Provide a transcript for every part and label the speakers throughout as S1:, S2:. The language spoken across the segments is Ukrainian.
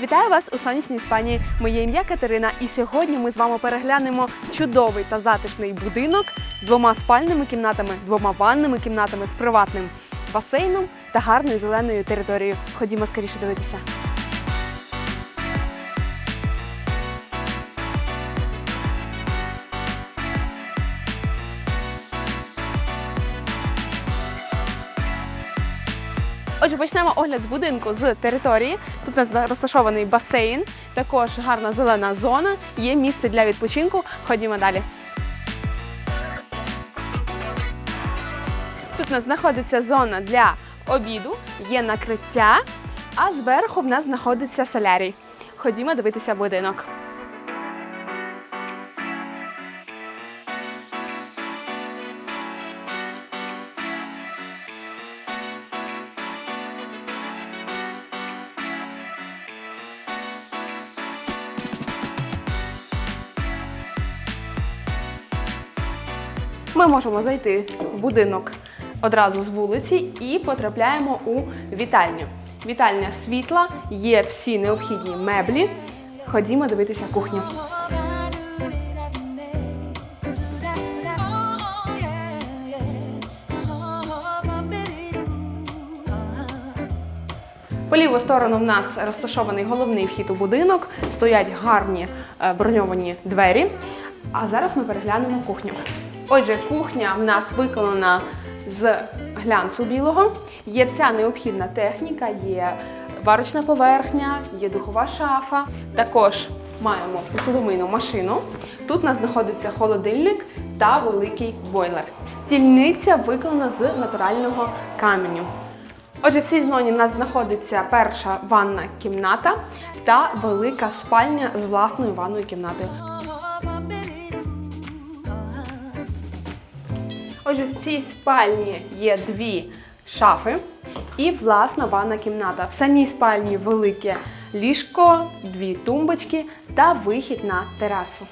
S1: Вітаю вас у сонячній Іспанії. Моє ім'я Катерина, і сьогодні ми з вами переглянемо чудовий та затишний будинок з двома спальними кімнатами, двома ванними кімнатами з приватним басейном та гарною зеленою територією. Ходімо скоріше дивитися. Отже, почнемо огляд будинку з території. Тут у нас розташований басейн, також гарна зелена зона, є місце для відпочинку. Ходімо далі. Тут у нас знаходиться зона для обіду, є накриття, а зверху в нас знаходиться солярій. Ходімо дивитися будинок. Ми можемо зайти в будинок одразу з вулиці і потрапляємо у вітальню. Вітальня світла, є всі необхідні меблі. Ходімо дивитися кухню. По ліву сторону в нас розташований головний вхід у будинок, стоять гарні е, броньовані двері. А зараз ми переглянемо кухню. Отже, кухня в нас виконана з глянцу білого. Є вся необхідна техніка, є варочна поверхня, є духова шафа. Також маємо посудомийну машину. Тут у нас знаходиться холодильник та великий бойлер. Стільниця виконана з натурального каменю. Отже, в цій зоні в нас знаходиться перша ванна кімната та велика спальня з власною ванною кімнатою. Отже, в цій спальні є дві шафи і власна ванна кімната. В самій спальні велике ліжко, дві тумбочки та вихід на терасу.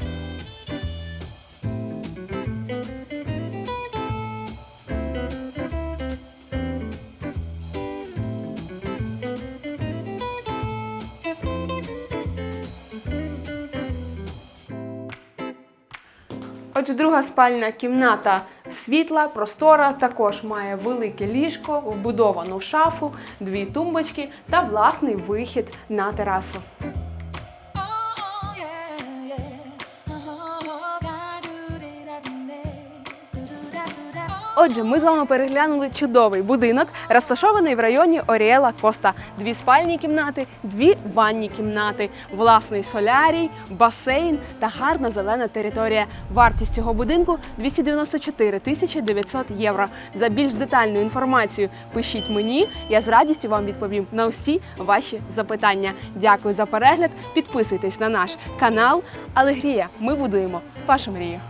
S1: Отже, друга спальна кімната світла, простора, також має велике ліжко, вбудовану шафу, дві тумбочки та власний вихід на терасу. Отже, ми з вами переглянули чудовий будинок, розташований в районі Оріела Коста. Дві спальні кімнати, дві ванні кімнати, власний солярій, басейн та гарна зелена територія. Вартість цього будинку 294 тисячі 900 євро. За більш детальну інформацію пишіть мені. Я з радістю вам відповім на усі ваші запитання. Дякую за перегляд. Підписуйтесь на наш канал Алегрія. Ми будуємо вашу мрію.